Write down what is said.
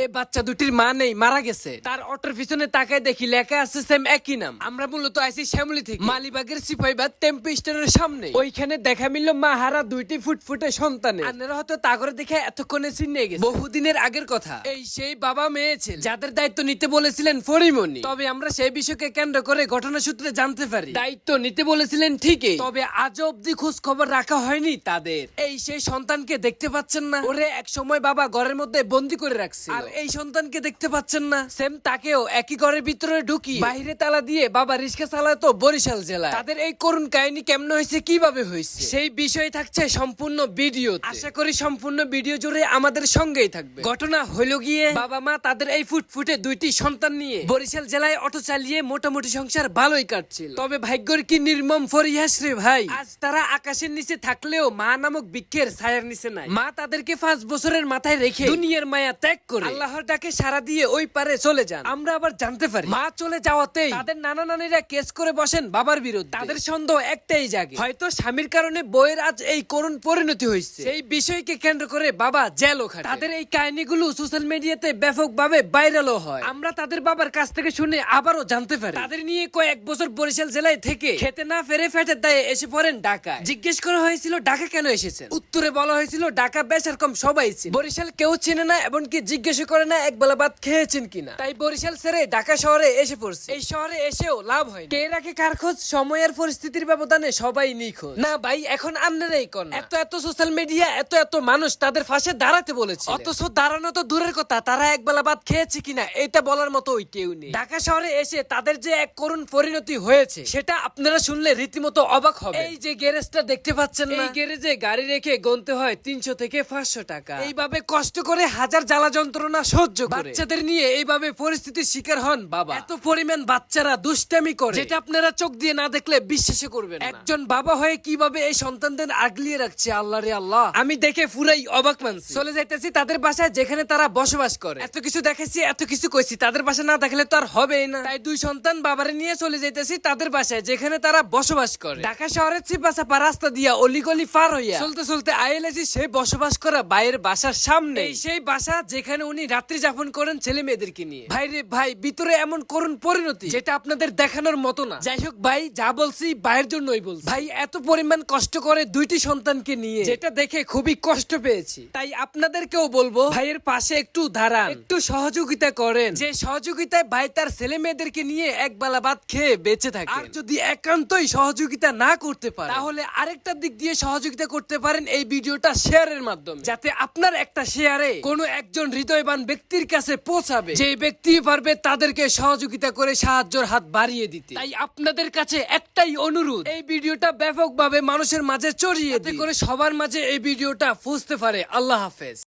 এই বাচ্চা দুটির মা নেই, মারা গেছে। তার অটোর পিছনে তাকায় দেখি লেখা আছে সেম একই নাম। আমরা মূলত শ্যামলি থেকে। মালিবাগের টেম্পো স্টেশনের সামনে ওইখানে দেখা মা হারা দুইটি সন্তানে হয়তো তাগরে দেখে এতক্ষণে চিনে গেছে। বহুদিনের আগের কথা। এই সেই বাবা মেয়ে ছিল, যাদের দায়িত্ব নিতে বলেছিলেন ফরিমনি। তবে আমরা সেই বিষয়কে কেন্দ্র করে ঘটনা সূত্রে জানতে পারি। দায়িত্ব নিতে বলেছিলেন ঠিকই। তবে আজও অব্দি খোঁজ খবর রাখা হয়নি তাদের। এই সেই সন্তানকে দেখতে পাচ্ছেন না। ওরে এক সময় বাবা ঘরের মধ্যে বন্দি করে রাখছে আর এই সন্তানকে দেখতে পাচ্ছেন না। সেম তাকেও একই ঘরের ভিতরে ঢুকি বাইরে তালা দিয়ে বাবা রিক্সা চালাতো বরিশাল জেলায়। তাদের এই করুণ কাহিনী কেমন হয়েছে, কীভাবে হয়েছে? সেই বিষয় থাকছে সম্পূর্ণ ভিডিও আশা করি সম্পূর্ণ ভিডিও জুড়ে আমাদের সঙ্গেই থাকবে। ঘটনা হইল গিয়ে বাবা মা তাদের এই ফুটফুটে দুইটি সন্তান নিয়ে বরিশাল জেলায় অটো চালিয়ে মোটামুটি সংসার ভালোই কাটছিল। তবে ভাগ্যর কি নির্মম ফরিহাস রে ভাই? আজ তারা আকাশের নিচে থাকলেও মা নামক বৃক্ষের ছায়ার নিচে নাই। মা তাদেরকে পাঁচ বছরের মাথায় রেখে দুনিয়ার মায়া ত্যাগ করে আল্লাহর ডাকে সারা দিয়ে ওই পারে চলে যান। আমরা আবার জানতে পারি। মা চলে যাওয়াতেই তাদের নানা নানিরা কেস করে বসেন বাবার বিরুদ্ধে। তাদের সন্দেহ একটাই জাগে। হয়তো স্বামীর কারণে বইয়ের আজ এই করুণ পরিণতি হয়েছে। সেই বিষয়কে কেন্দ্র করে বাবা জেল ওখানে তাদের এই কাহিনীগুলো সোশ্যাল মিডিয়াতে ব্যাপকভাবে ভাইরালও হয়। আমরা তাদের বাবার কাছ থেকে শুনে আবারও জানতে পারি। তাদের নিয়ে কয়েক বছর বরিশাল জেলায় থেকে খেতে না ফেরে ফেটের দায়ে এসে পড়েন ঢাকায়। জিজ্ঞেস করা হয়েছিল ঢাকা কেন এসেছেন? উত্তরে বলা হয়েছিল ঢাকা বেশ এরকম সবাই বরিশাল কেউ চেনে না এমনকি জিজ্ঞেস করে না এক বেলা ভাত খেয়েছেন কিনা? তাই বরিশাল ছেড়ে ঢাকা শহরে এসে পড়ছে। এই শহরে এসেও লাভ হয় কে রাখে কার খোঁজ? সময়ের পরিস্থিতির ব্যবধানে সবাই নিখোঁজ। না ভাই, এখন আপনারাই কোন এত এত সোশ্যাল মিডিয়া এত এত মানুষ তাদের ফাঁসে দাঁড়াতে বলেছে। অথচ দাঁড়ানো তো দূরের কথা, তারা এক বেলা ভাত খেয়েছে কিনা এটা বলার মতো ওই কেউ নেই। ঢাকা শহরে এসে তাদের যে এক করুণ পরিণতি হয়েছে, সেটা আপনারা শুনলে রীতিমতো অবাক হবে এই যে গ্যারেজটা দেখতে পাচ্ছেন না। এই গ্যারেজে গাড়ি রেখে গুনতে হয় তিনশো থেকে পাঁচশো টাকা। এইভাবে কষ্ট করে হাজার জ্বালা যন্ত্রণা সহ্য করে। বাচ্চাদের নিয়ে এইভাবে পরিস্থিতির শিকার হন বাবা। এত পরিমাণ বাচ্চারা দুষ্টামি করে। যেটা আপনারা চোখ দিয়ে না দেখলে বিশ্বাসই করবেন একজন বাবা হয়ে কীভাবে এই সন্তানদের আগলিয়ে রাখছে আল্লাহ রে আল্লাহ? আমি দেখে পুরাই অবাক মানছি। চলে যাইতেছি তাদের বাসায় যেখানে তারা বসবাস করে। এত কিছু দেখেছি এত কিছু কইছি তাদের বাসা না দেখলে তো আর হবেই না। তাই দুই সন্তান বাবারে নিয়ে চলে যাইতেছি তাদের বাসায় যেখানে তারা বসবাস করে। ঢাকা শহরের চিপা চাপা রাস্তা দিয়া অলিগলি পার হইয়া চলতে চলতে আইলেছি সেই বসবাস করা ভাইয়ের বাসার সামনে। সেই বাসা যেখানে উনি রাত্রি যাপন করেন ছেলে মেয়েদেরকে নিয়ে। ভাই রে ভাই, ভিতরে এমন করুণ পরিণতি যেটা আপনাদের দেখানোর মতো না। যাই হোক ভাই, যা বলছি ভাইয়ের জন্যই বলছি। ভাই, এত পরিমাণ কষ্ট করে দুইটি সন্তানকে নিয়ে যেটা দেখে খুবই কষ্ট পেয়েছি। তাই আপনাদেরকেও বলব, ভাইয়ের পাশে একটু দাঁড়ান। একটু সহযোগিতা করেন। যে সহযোগিতায় ভাই তার ছেলে মেয়েদেরকে নিয়ে এক বেলা ভাত খেয়ে বেঁচে থাকে আর যদি একান্তই সহযোগিতা না করতে পারে তাহলে আরেকটা দিক দিয়ে সহযোগিতা করতে পারেন এই ভিডিওটা শেয়ারের মাধ্যমে। যাতে আপনার একটা শেয়ারে কোনো একজন হৃদয়বান ব্যক্তির কাছে পৌঁছাবে। যে ব্যক্তি পারবে তাদেরকে সহযোগিতা করে সাহায্যের হাত বাড়িয়ে দিতে। তাই আপনাদের কাছে একটাই অনুরোধ। এই ভিডিওটা ব্যাপকভাবে মানুষের মাঝে ছড়িয়ে করে সবার মাঝে এই ভিডিওটা পৌঁছতে পারে। আল্লাহ হাফেজ।